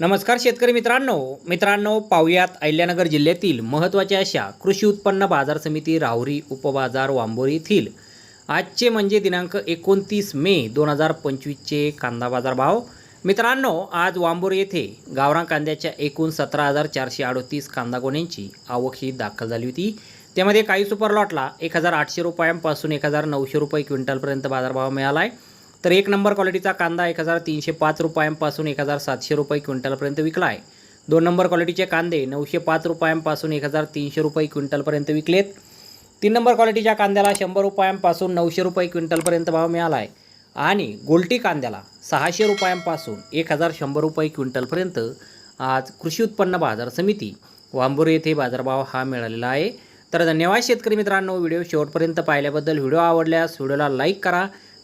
नमस्कार शेतकरी मित्रांनो. मित्रांनो पाहुयात अहिल्यानगर जिल्ह्यातील महत्त्वाच्या अशा कृषी उत्पन्न बाजार समिती राहुरी उपबाजार वांबोरी येथील. आजचे म्हणजे दिनांक एकोणतीस मे दोन हजार पंचवीसचे कांदा बाजार भाव. मित्रांनो आज वांबोरी येथे गावरान कांद्याच्या एकूण सतरा हजार चारशे अडोतीस कांदा गोण्यांची आवक ही दाखल झाली होती. त्यामध्ये काही सुपर लॉटला एक हजार आठशे रुपयांपासून एक हजार नऊशे रुपये क्विंटलपर्यंत बाजारभाव मिळाला आहे तर एक नंबर क्वालिटीचा कांदा एक हजार तीनशे पाच रुपयांपासून एक हजार सातशे रुपये क्विंटलपर्यंत विकला आहे दोन नंबर क्वालिटीचे कांदे नऊशे पाच रुपयांपासून एक हजार तीनशे रुपये क्विंटलपर्यंत विकलेत. तीन नंबर क्वालिटीच्या कांद्याला शंभर रुपयांपासून नऊशे रुपये क्विंटलपर्यंत भाव मिळाला आहे आणि गोल्टी कांद्याला सहाशे रुपयांपासून एक हजार शंभर रुपये क्विंटलपर्यंत आज कृषी उत्पन्न बाजार समिती वांबुरे येथे बाजारभाव हा मिळालेला आहे. तर धन्यवाद शेतकरी मित्रांनो व्हिडिओ शेवटपर्यंत पाहिल्याबद्दल व्हिडिओ आवडल्यास व्हिडिओला लाईक करा.